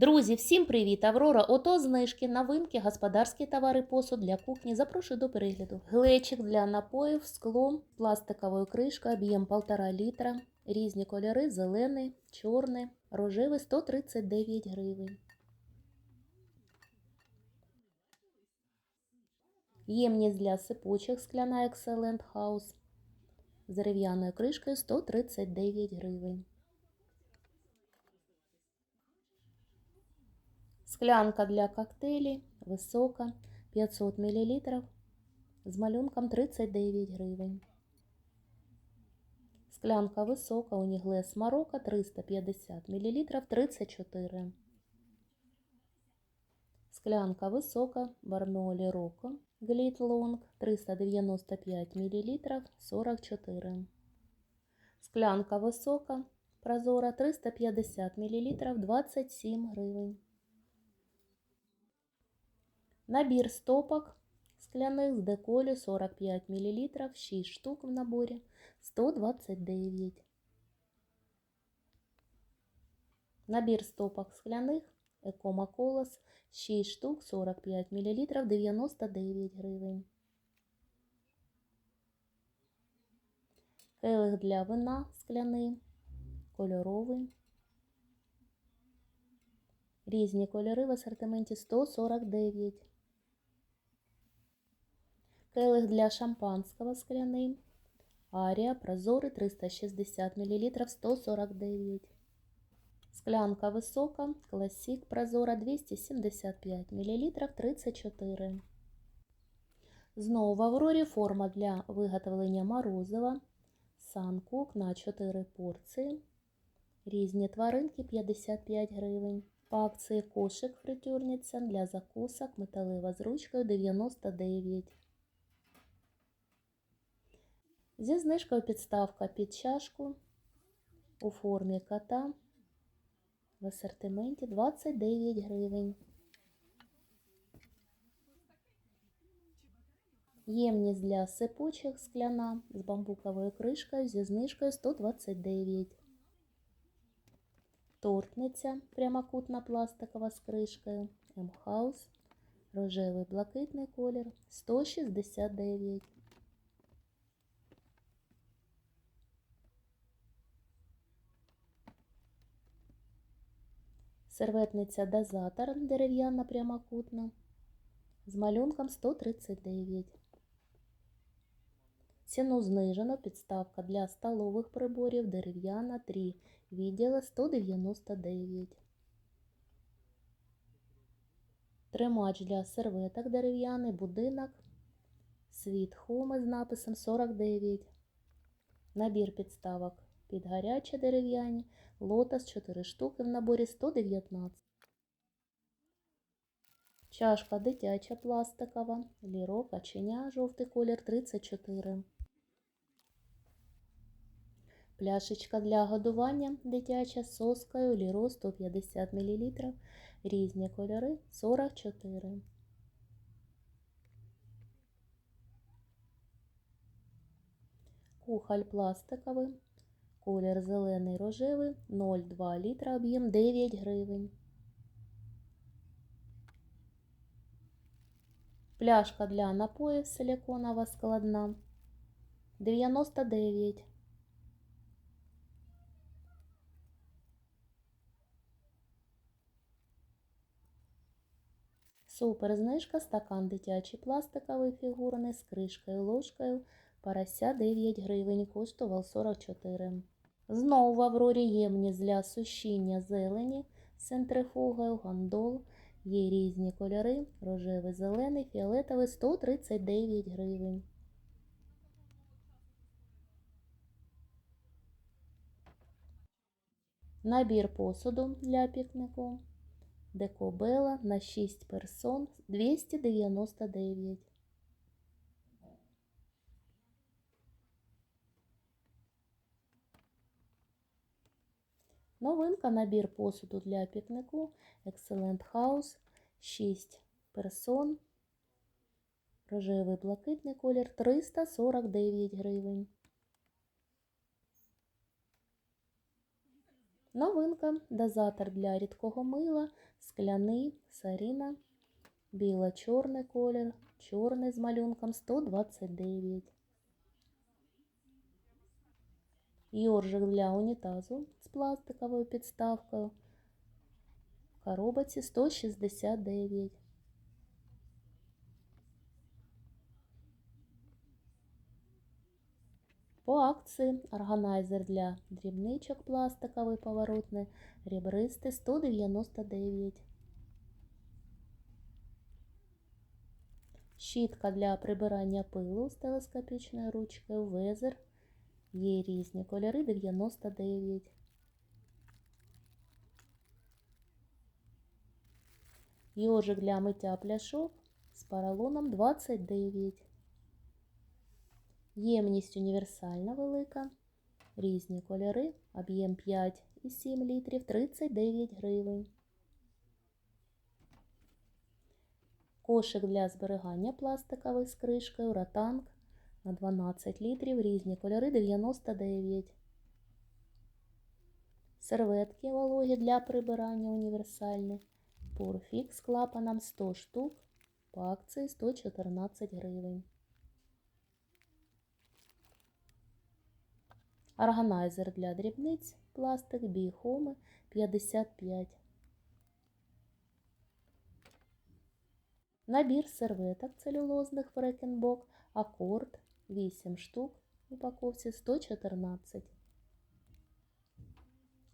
Друзі, всім привіт! Аврора. Ото знижки, новинки, господарські товари, посуд для кухні. Запрошую до перегляду. Глечик для напоїв, скло, пластиковою кришкою, об'єм 1,5 літра. Різні кольори: зелений, чорний, рожевий 139 гривень. Ємність для сипучих скляна Excellent House з дерев'яною кришкою 139 гривень. Склянка для коктейлей висока 500 мл з малюнком 39 гривень. Склянка висока Уніглес Марокко 350 мл 34. Склянка висока Барнолі Роко Гліт Лонг 395 мл 44. Склянка висока прозора 350 мл 27 гривень. Набір стопок скляних з деколю 45 мл, 6 штук в наборі 129. Набір стопок скляних Екома Колос 6 штук 45 мл 99 гривень. Келих для вина скляний, кольоровий. Різні кольори в асортименті 149. Келих для шампанського скляний. Арія прозорий 360 мл 149. Склянка висока, класік прозора 275 мл 34. Знову в Аврорі форма для виготовлення морозива. Санкук на 4 порції. Різні тваринки 55 гривень. По акції кошик фритюрниця для закусок металева з ручкою 99. Зі знижкою підставка під чашку у формі кота в асортименті 29 гривень. Ємність для сипучих скляна з бамбуковою кришкою зі знижкою 129. Тортниця прямокутна пластикова з кришкою М-хаус. Рожевий блакитний колір 169. Серветниця дозатор дерев'яна прямокутна з малюнком 139. Ціну знижено підставка для столових приборів дерев'яна 3 відділа 199. Тримач для серветок дерев'яний будинок Світ Хоми з написом 49. Набір підставок під гарячі дерев'яні. Лотос 4 штуки в наборі 119. Чашка дитяча пластикова. Ліро каченя жовтий колір 34. Пляшечка для годування дитяча соскою Ліро 150 мл. Різні кольори 44. Кухоль пластиковий. Колір зелений рожевий 0,2 літра, об'єм 9 гривень. Пляшка для напоїв силиконова складна 99. Супер знижка, стакан дитячий пластиковий фігурний з кришкою ложкою. Порося 9 гривень, коштував 44. Знову в Аврорі ємність для сушіння зелені центрифугою, гондол. Є різні кольори, рожевий, зелений, фіолетовий 139 гривень. Набір посуду для пікнику. Декобела на 6 персон 299. Новинка набір посуду для пікнику Excellent House 6 персон. Рожевий блакитний колір 349 гривень. Новинка. Дозатор для рідкого мила, скляний, саріна, біло-чорний колір, чорний з малюнком 129. Йоржик для унітазу з пластиковою підставкою. В коробці 169. По акції органайзер для дрібничок пластиковий поворотний, ребристий 199. Щітка для прибирання пилу з телескопічною ручкою, везер. Є різні кольори 99. Йожик для миття пляшок з поролоном 29. Ємність універсальна велика. Різні кольори. Об'єм 5,7 літрів 39 гривень. Кошик для зберігання пластиковий з кришкою, ротанг на 12 літрів, різні кольори 99. Серветки вологі для прибирання універсальні. Пурфік з клапаном 100 штук. По акції 114 гривень. Органайзер для дрібниць, пластик, біхоми 55. Набір серветок целюлозних фрекенбок, акорд 8 штук в упаковці 114.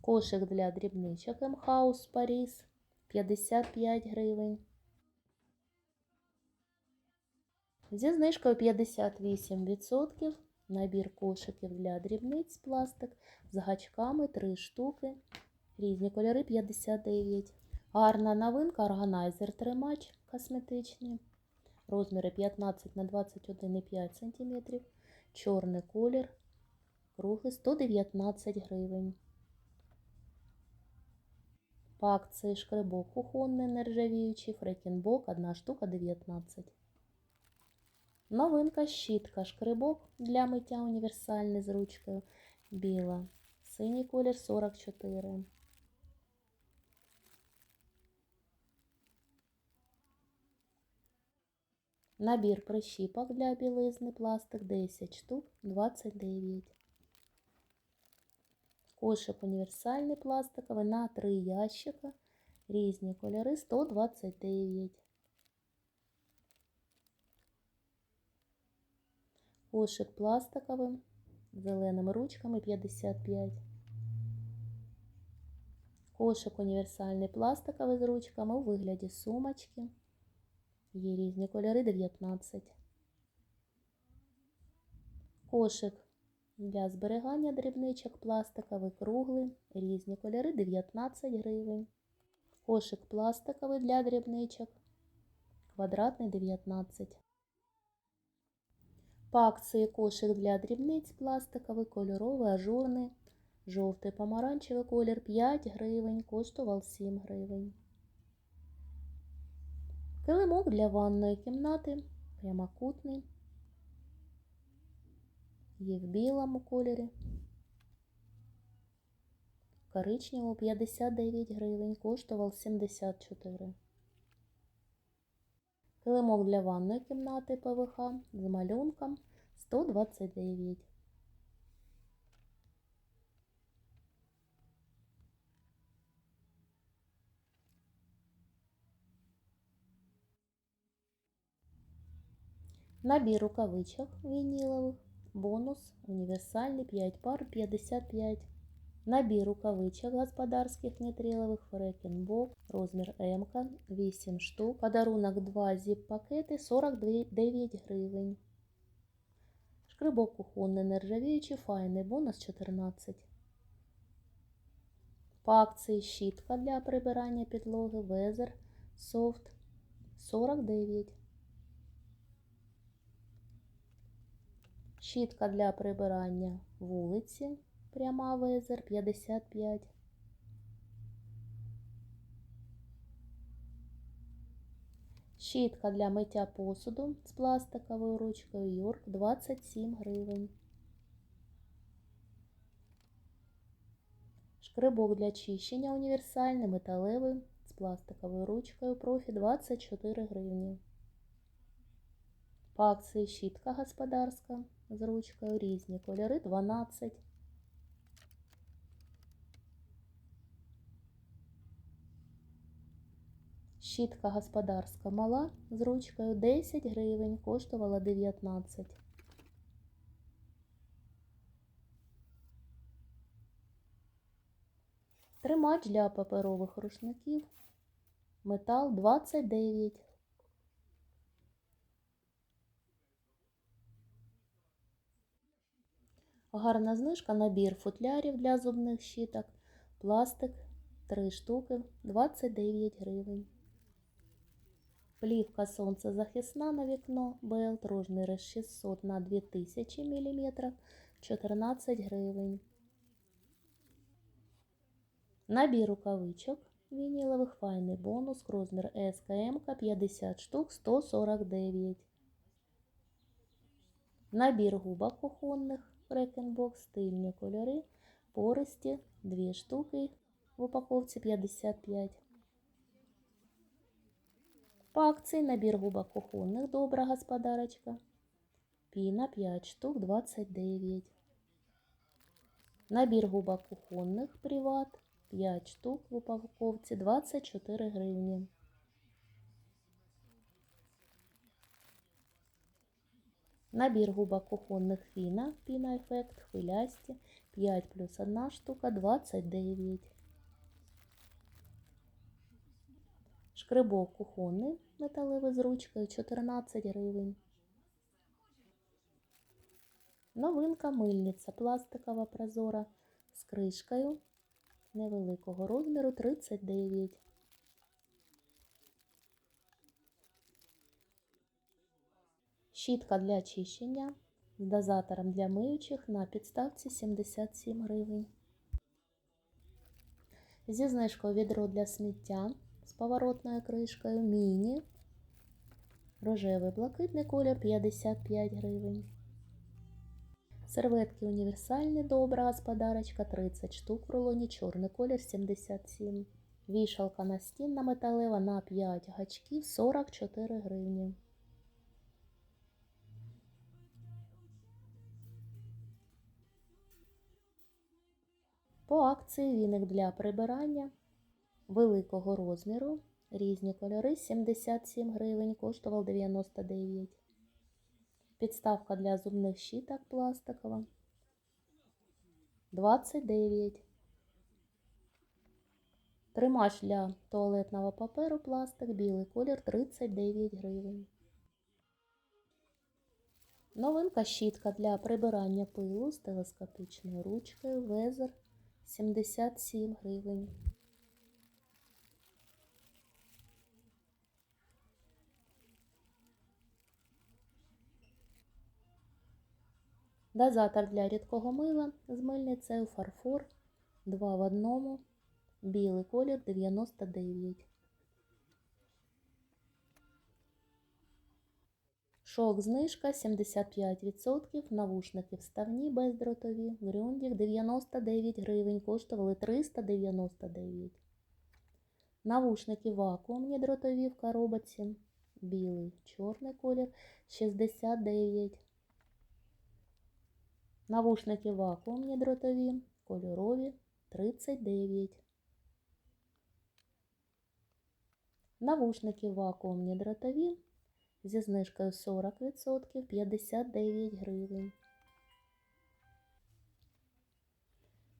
Кошик для дрібничок М-хаус Паріс 55 гривень. Зі знижкою 58%. Набір кошиків для дрібниць пластик з гачками 3 штуки. Різні кольори 59. Гарна новинка органайзер тримач косметичний. Розміри 15 на 21,5 см. Чорний колір. Круглий 119 гривень. По акції шкребок кухонний нержавіючий, фрекінбок, 1 штука 19. Новинка щітка шкребок для миття універсальний з ручкою. Біла. Синій колір 44. Набір прищіпок для білизни пластик 10 штук 29. Кошик універсальний пластиковий на 3 ящика. Різні кольори 129. Кошик пластиковий з зеленими ручками 55. Кошик універсальний пластиковий з ручками у вигляді сумочки. Є різні кольори 19. Кошик для зберігання дрібничок пластиковий круглий. Різні кольори 19 гривень. Кошик пластиковий для дрібничок. Квадратний 19. По акції кошик для дрібниць пластиковий, кольоровий, ажурний, жовтий помаранчевий колір 5 гривень, коштував 7 гривень. Килимок для ванної кімнати, прямокутний, є в білому кольорі. Коричневого 59 гривень, коштував 74. Килимок для ванної кімнати ПВХ з малюнком 129. Набір рукавичок вінілових, бонус, універсальний. 5 пар. 55. Набір рукавичок господарських нітрилових фрекінбок, розмір М, 8 штук. Подарунок 2 зіп-пакети. 49 гривень. Шкрибок кухонний нержавіючий, файний, бонус 14. По акції щітка для прибирання підлоги, везер, софт. 49. Щітка для прибирання вулиці, пряма везер 55. Щітка для миття посуду з пластиковою ручкою Йорк 27 гривень. Шкребок для чищення універсальний, металевий, з пластиковою ручкою, профі 24 гривні. По щітка господарська з ручкою, різні кольори 12. Щітка господарська мала з ручкою 10 гривень, коштувала 19. Тримач для паперових рушників. Метал 29. Гарна знижка, набір футлярів для зубних щіток. Пластик 3 штуки 29 гривень. Плівка сонцезахисна на вікно Белт розміри 600 на 2000 мм 14 гривень. Набір рукавичок вінілових файний бонус розмір СКМ 50 штук 149. Набір губок кухонних Фрекенбокс стильні кольори пористі 2 штуки в упаковці 55. По акції набір губок кухонних добра господарочка. Піна 5 штук 29. Набір губок кухонних приват 5 штук в упаковці 24 гривні. Набір губок кухонних фіна, піна ефект, хвилясті 5 плюс 1 штука 29. Шкребок кухонний металевий з ручкою 14 гривень. Новинка мильниця пластикова прозора з кришкою невеликого розміру 39. Щітка для очищення з дозатором для миючих на підставці 77 гривень. Зі знижкою відро для сміття з поворотною кришкою міні. Рожевий блакитний колір 55 гривень. Серветки універсальні добра господарочка 30 штук в рулоні, чорний колір 77. Вішалка настінна металева на 5 гачків 44 гривні. Акції віник для прибирання великого розміру. Різні кольори 77 гривень, коштував 99. Підставка для зубних щіток пластикова 29. Тримач для туалетного паперу пластик, білий колір 39 гривень. Новинка щітка для прибирання пилу з телескопичною ручкою Везер 77 гривень. Дозатор для рідкого мила з мильницею фарфор 2 в одному, білий колір 99. Шок знижка 75%, навушники вставні бездротові, грюндік 99 гривень, коштували 399. Навушники вакуумні дротові в коробці, білий, чорний колір 69. Навушники вакуумні дротові, кольорові 39. Навушники вакуумні дротові зі знижкою 40% 59 гривень.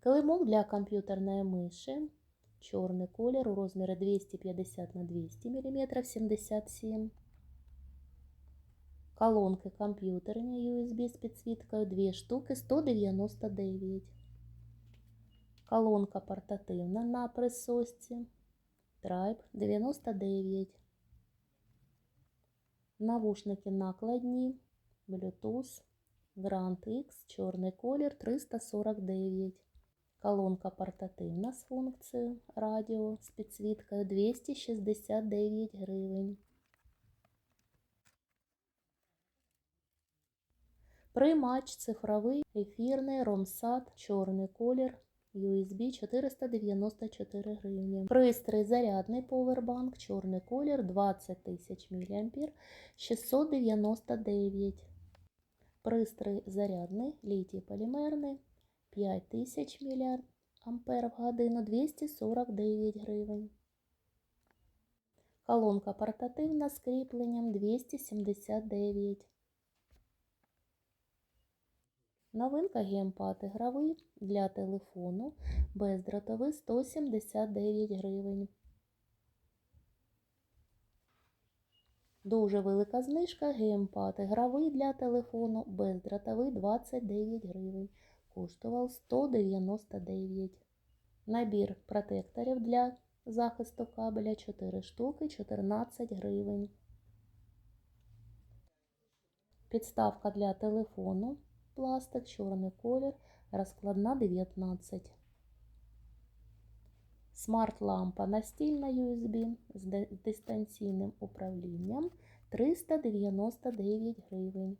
Килимок для комп'ютерної миші. Чорний колір у розмірі 250 на 200 мм 77 Колонки комп'ютерні USB з підсвіткою 2 штуки 199. Колонка портативна на присосці Tribe 99. Навушники накладні Bluetooth Grand X, чорний колір 349. Колонка портативна з функцією радіо з підсвіткою 269 гривень. Приймач цифровий, ефірний, ромсат, чорний колір USB 494 гривні. Пристрій зарядний повербанк, чорний колір 20 тисяч мА 699. Пристрій зарядний, літій полімерний 5000 мА в годину 249 гривень. Колонка портативна з кріпленням 279. Новинка геймпад ігровий для телефону бездротовий 179 гривень. Дуже велика знижка геймпад ігровий для телефону бездротовий 29 гривень. Коштував 199. Набір протекторів для захисту кабеля 4 штуки 14 гривень. Підставка для телефону пластик, чорний колір, розкладна 19. Смарт-лампа настільна USB з дистанційним управлінням 399 гривень.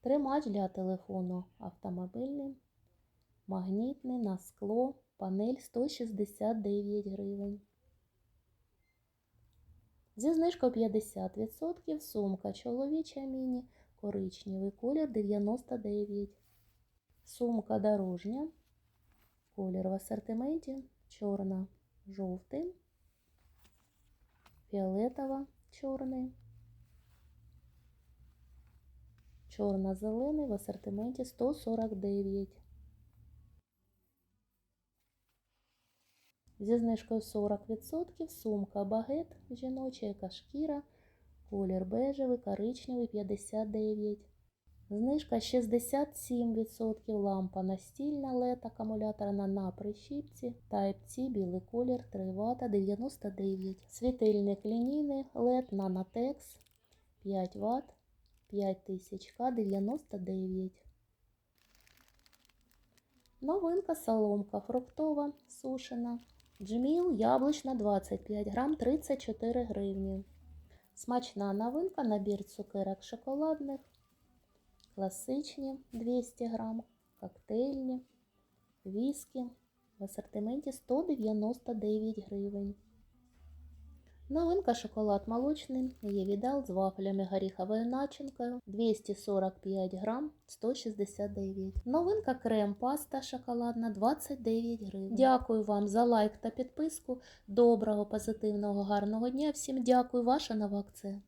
Тримач для телефону автомобільний, магнітний на скло, панель 169 гривень. Зі знижкою 50% сумка чоловіча міні, коричневий колір 99. Сумка дорожня, колір в асортименті, чорна, жовтий, фіолетова, чорний, чорно-зелений в асортименті 149. Зі знижкою 40% сумка багет жіноча, яка шкіра, колір бежевий, коричневий 59. Знижка 67%, лампа настільна LED акумуляторна на прищіпці, Type-C, білий колір 3 Вт 99. Світильник лінійний LED Nanotex 5 Вт 5000 К 99. Новинка соломка фруктова сушена. Джміл яблучна 25 грам 34 гривні. Смачна новинка, набір цукерок шоколадних, класичні 200 грам, коктейльні, віскі в асортименті 199 гривень. Новинка шоколад молочний, є віддал з вафлями горіховою начинкою 245 грам 169. Новинка крем паста шоколадна 29 гривень. Дякую вам за лайк та підписку. Доброго, позитивного, гарного дня. Всім дякую, ваша нова акція.